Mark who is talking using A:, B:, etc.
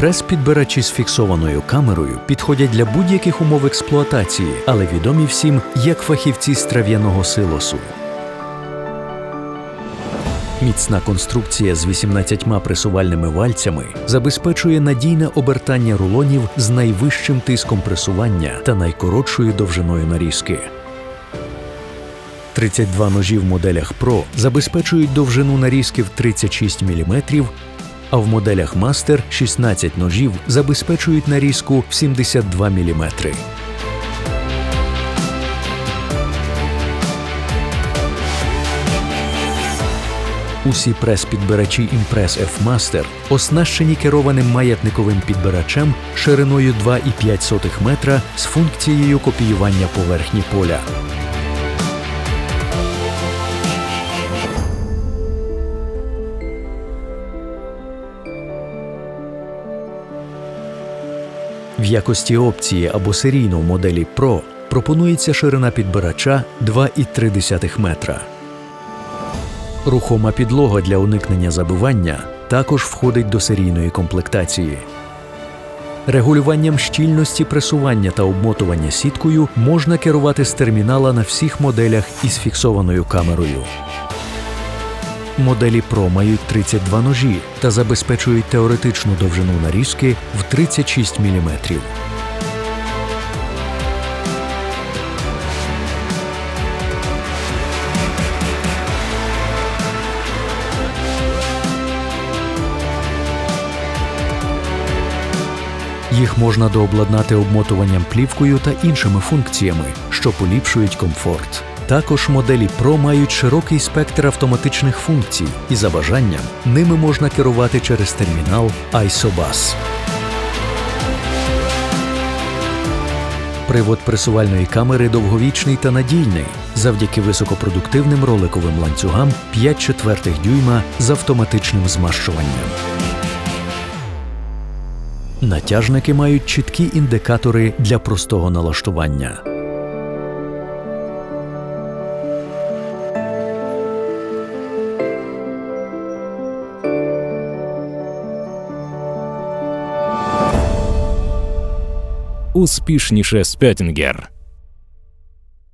A: Прес-підбирачі з фіксованою камерою підходять для будь-яких умов експлуатації, але відомі всім як фахівці з трав'яного силосу. Міцна конструкція з 18 пресувальними вальцями забезпечує надійне обертання рулонів з найвищим тиском пресування та найкоротшою довжиною нарізки. 32 ножі в моделях Pro забезпечують довжину нарізки в 36 мм, а в моделях Master 16 ножів забезпечують нарізку в 72 мм. Усі прес-підбирачі Impress F-Master оснащені керованим маятниковим підбирачем шириною 2,5 метра з функцією копіювання поверхні поля. В якості опції або серійно в моделі Pro пропонується ширина підбирача 2,3 метра. Рухома підлога для уникнення забивання також входить до серійної комплектації. Регулюванням щільності пресування та обмотування сіткою можна керувати з термінала на всіх моделях із фіксованою камерою. Моделі Pro мають 32 ножі та забезпечують теоретичну довжину нарізки в 36 мм. Їх можна дообладнати обмотуванням плівкою та іншими функціями, що поліпшують комфорт. Також моделі Pro мають широкий спектр автоматичних функцій, і за бажанням ними можна керувати через термінал ISOBUS. Привод пресувальної камери довговічний та надійний завдяки високопродуктивним роликовим ланцюгам 5 четвертих дюйма з автоматичним змащуванням. Натяжники мають чіткі індикатори для простого налаштування.
B: Успішніше Спеттінгер.